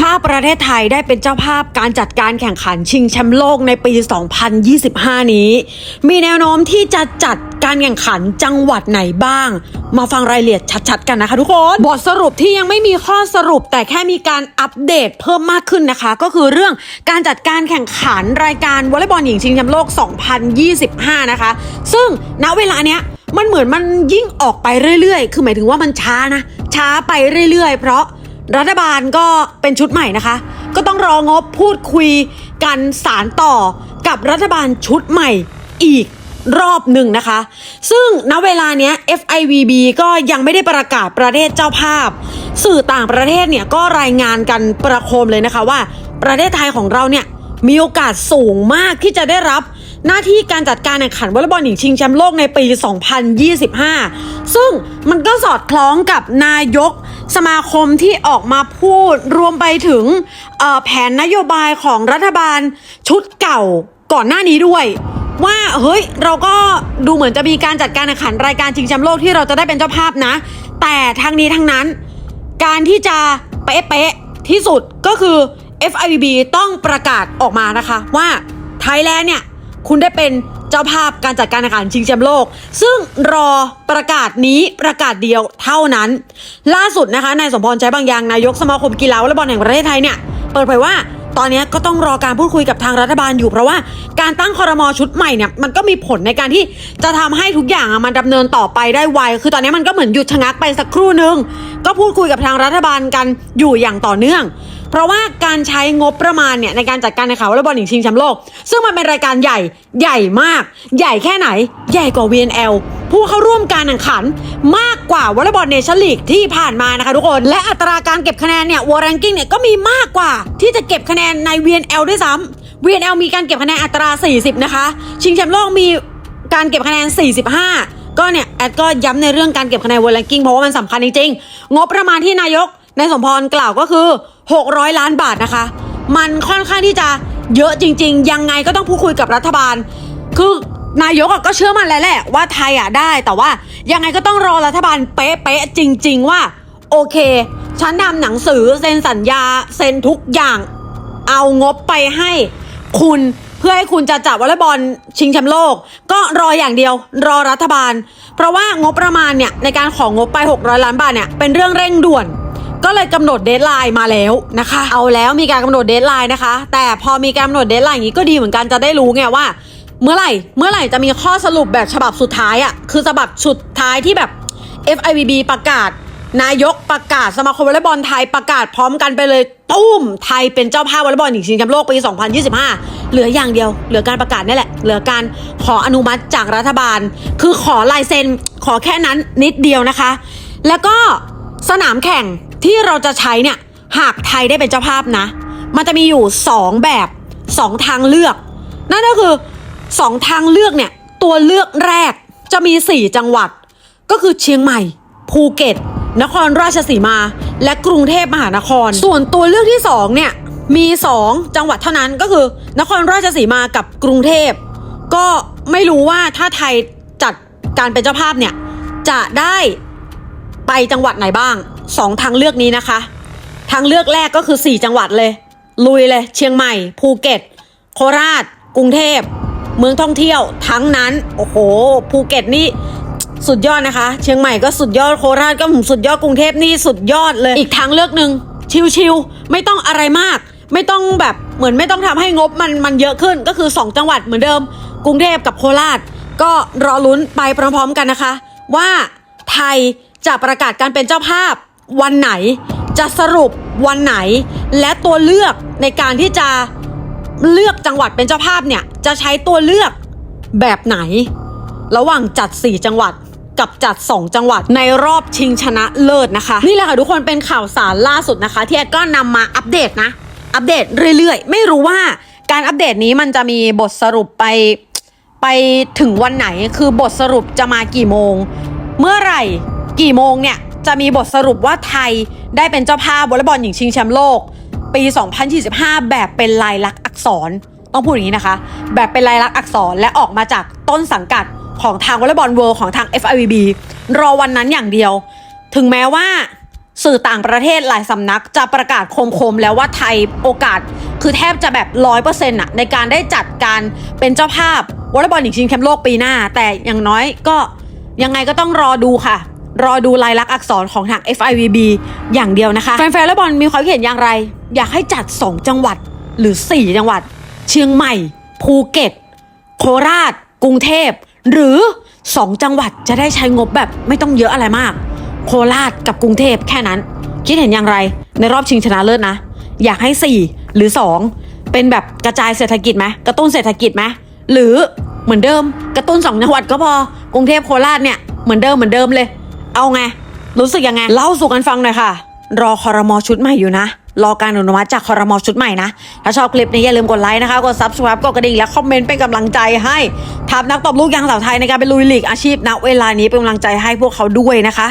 ถ้าประเทศไทยได้เป็นเจ้าภาพการจัดการแข่งขันชิงแชมป์โลกในปี 2025 นี้ มีแนวโน้มที่จะจัดการแข่งขันจังหวัดไหนบ้าง มาฟังรายละเอียดชัดๆ กันนะคะทุกคน บทสรุปที่ยังไม่มีข้อสรุปแต่แค่มีการอัปเดตเพิ่มมากขึ้นนะคะ ก็คือเรื่องการจัดการแข่งขันรายการวอลเลย์บอลหญิงชิงแชมป์โลก 2025 นะคะ ซึ่งณเวลาเนี้ยมันเหมือนมันยิ่งออกไปเรื่อยๆ คือหมายถึงว่ามันช้านะ ช้าไปเรื่อยๆ เพราะ รัฐบาลก็เป็นชุดใหม่นะคะ ก็ต้องรองบพูดคุยกันสารต่อกับรัฐบาลชุดใหม่อีกรอบหนึ่งนะคะ ซึ่งณเวลาเนี้ย FIVB ก็ยังไม่ได้ประกาศประเทศเจ้าภาพ สื่อต่างประเทศเนี่ยก็รายงานกันประโคมเลยนะคะว่า ประเทศไทยของเราเนี่ยมีโอกาสสูงมากที่จะได้รับหน้าที่การจัดการแข่งขันวอลเลย์บอลหญิงชิงแชมป์โลกในปี 2025 ซึ่งมันก็สอดคล้องกับนายก สมาคมที่ออกมาพูดรวมไปถึงแผนนโยบายของรัฐบาลชุดเก่าก่อนหน้านี้ด้วย ว่าเฮ้ยเราก็ดูเหมือนจะมีการจัดการแข่งขันรายการชิงแชมป์โลกที่เราจะได้เป็นเจ้าภาพนะ แต่ทั้งนี้ทั้งนั้น การที่จะเป๊ะๆที่สุดก็คือ FIVB ต้องประกาศออกมานะคะว่าไทยแลนด์เนี่ยคุณได้เป็น เจ้าภาพการจัดการแข่งขันชิงแชมป์โลก ซึ่งรอประกาศนี้ประกาศเดียวเท่านั้น ล่าสุดนะคะนายสมพรใช้บางอย่างนายกสมาคมกีฬาวอลเลย์บอลแห่งประเทศไทยเนี่ยเปิดเผยว่าตอนนี้ก็ต้องรอการพูดคุยกับทางรัฐบาลอยู่เพราะว่าการตั้งคอรมอชุดใหม่เนี่ยมันก็มีผลในการที่จะทำให้ทุกอย่างอะมันดำเนินต่อไปได้ไว คือตอนนี้มันก็เหมือนหยุดชะงักไปสักครู่นึง ก็พูดคุยกับทางรัฐบาลกันอยู่อย่างต่อเนื่อง เพราะว่าการใช้งบประมาณเนี่ยในการจัดการในข่าววอลเลย์บอลหญิงชิงแชมป์โลก ซึ่งมันเป็นรายการใหญ่ใหญ่มาก ใหญ่แค่ไหน ใหญ่กว่า VNL ผู้เข้าร่วมการแข่งขันมากกว่าวอลเลย์บอลเนชั่นลีกที่ผ่านมานะคะทุกคน และอัตราการเก็บคะแนนเนี่ยวอร์แรงกิ้งเนี่ยก็มีมากกว่าที่จะเก็บคะแนนใน VNL ด้วยซ้ำ VNL มีการเก็บคะแนนอัตรา 40 นะคะ ชิงแชมป์โลกมีการเก็บคะแนน 45 ก็เนี่ยแอดก็ย้ำในเรื่องการเก็บคะแนนวอร์แรงกิ้งเพราะว่ามันสำคัญจริงๆงบประมาณที่นายก นายสมพรกล่าวก็คือ 600 ล้านบาทนะคะ มันค่อนข้างที่จะเยอะจริง ๆ ยังไงก็ต้องพูดคุยกับรัฐบาล คือนายกก็เชื่อมันแล้วแหละว่าไทยอะได้ แต่ว่ายังไงก็ต้องรอรัฐบาลเป๊ะๆจริง ๆ ว่า โอเค ฉันทำหนังสือเซ็นสัญญาเซ็นทุกอย่าง เอางบไปให้คุณเพื่อให้คุณจะจัดวอลเลย์บอลชิงแชมป์โลก ก็รออย่างเดียวรอรัฐบาล เพราะว่างบประมาณเนี่ยในการของงบไป 600 ล้านบาทเนี่ยเป็นเรื่องเร่งด่วน ก็เลยกำหนดเดทไลน์มาแล้วนะคะ เอาแล้วมีการกำหนดเดทไลน์นะคะ แต่พอมีการกำหนดเดทไลน์อย่างนี้ก็ดีเหมือนกันจะได้รู้ไงว่า เมื่อไหร่ เมื่อไหร่จะมีข้อสรุปแบบฉบับสุดท้ายอะ่ะคือฉบับสุดท้ายที่แบบ FIVB ประกาศ นายกประกาศสมาคมวอลเลย์บอลไทยประกาศพร้อมกันไปเลยตุ้มไทยเป็นเจ้าภาพวอลเลย์บอลหญิงชิงแชมป์โลกปี 2025 เหลืออย่างเดียว เหลือการประกาศนี่แหละ เหลือการขออนุมัติจากรัฐบาล คือขอลายเซ็นขอแค่นั้นนิดเดียวนะคะ แล้วก็สนามแข่ง ที่เราจะใช้เนี่ยหากไทยได้เป็นเจ้าภาพนะ มันจะมีอยู่ 2 แบบ 2 ทางเลือก นั่นก็คือ 2 ทางเลือกเนี่ยตัวเลือกแรกจะมี 4 จังหวัด ก็คือเชียงใหม่ ภูเก็ต นครราชสีมา และกรุงเทพมหานคร ส่วนตัวเลือกที่ 2 เนี่ยมี 2 จังหวัดเท่านั้นก็คือ นครราชสีมากับกรุงเทพ ก็ไม่รู้ว่าถ้าไทยจัดการเป็นเจ้าภาพเนี่ยจะได้ไปจังหวัดไหนบ้าง 2 ทางเลือกนี้นะคะ ทางเลือกแรกก็คือ 4 จังหวัดเลย ลุยเลย เชียงใหม่ ภูเก็ต โคราช กรุงเทพ เมืองท่องเที่ยวทั้งนั้น โอ้โห ภูเก็ตนี่สุดยอดนะคะ เชียงใหม่ก็สุดยอด โคราชก็สุดยอด กรุงเทพนี่สุดยอดเลย อีกทางเลือกหนึ่งชิลๆ ไม่ต้องอะไรมาก ไม่ต้องแบบเหมือนไม่ต้องทำให้งบมันมันเยอะขึ้น ก็คือ 2 จังหวัดเหมือนเดิม กรุงเทพกับโคราช ก็รอลุ้นไปพร้อมๆกันนะคะ ว่าไทยจะประกาศการเป็นเจ้าภาพ วันไหน จะสรุปวันไหน และตัวเลือกในการที่จะเลือกจังหวัดเป็นเจ้าภาพเนี่ยจะใช้ตัวเลือกแบบไหน ระหว่างจัด 4 จังหวัดกับจัด 2 จังหวัดในรอบชิงชนะเลิศนะคะ นี่แหละค่ะทุกคนเป็นข่าวสารล่าสุดนะคะ ที่แอดก็นำมาอัปเดตนะ อัปเดตเรื่อยๆ ไม่รู้ว่าการอัปเดตนี้มันจะมีบทสรุปไปไปถึงวันไหนคือบทสรุปจะมากี่โมง เมื่อไหร่กี่โมงเนี่ย จะมีบทสรุปว่าไทยได้เป็นเจ้าภาพวอลเลย์บอลหญิงชิงแชมป์โลก ปี 2025 แบบเป็นลายลักษณ์อักษร ต้องพูดอย่างนี้นะคะ แบบเป็นลายลักษณ์อักษรและออกมาจากต้นสังกัดของทางวอลเลย์บอลเวิลด์ของทาง FIVB รอวันนั้นอย่างเดียว ถึงแม้ว่าสื่อต่างประเทศหลายสำนักจะประกาศโคมๆแล้วว่าไทยโอกาส คือแทบจะแบบร้อยเปอร์เซ็นต์ะในการได้จัดการเป็นเจ้าภาพวอลเลย์บอลหญิงชิงแชมป์โลกปีหน้า แต่อย่างน้อยก็ยังไงก็ต้องรอดูค่ะ รอดูลายลักษณ์อักษรของทาง FIVB อย่างเดียวนะคะ แฟนๆวอลเลย์บอลมีความเห็นอย่างไร อยากให้จัด 2 จังหวัดหรือ 4 จังหวัด เชียงใหม่ ภูเก็ต โคราช กรุงเทพ หรือ 2 จังหวัดจะได้ใช้งบแบบไม่ต้องเยอะอะไรมาก โคราชกับกรุงเทพแค่นั้น คิดเห็นอย่างไร ในรอบชิงชนะเลิศนะ อยากให้ 4 หรือ 2 เป็นแบบกระจายเศรษฐกิจไหมกระตุ้นเศรษฐกิจไหมหรือเหมือนเดิม กระตุ้น2จังหวัดก็พอกรุงเทพโคราชเนี่ยเหมือนเดิมเหมือนเดิมเลย เอาไง รู้สึกยังไง เล่าสู่กันฟังหน่อยค่ะ รอคอรมอชุดใหม่อยู่นะ รอการอนุมัติจากคอรมอชุดใหม่นะ ถ้าชอบคลิปนี้อย่าลืมกดไลค์นะคะ กด subscribe กดกระดิ่งและคอมเมนต์เป็นกำลังใจให้ทัพนักตบลูกยางสาวไทยในการเป็นลุยลีกอาชีพณเวลานี้เป็นกำลังใจให้พวกเขาด้วยนะคะ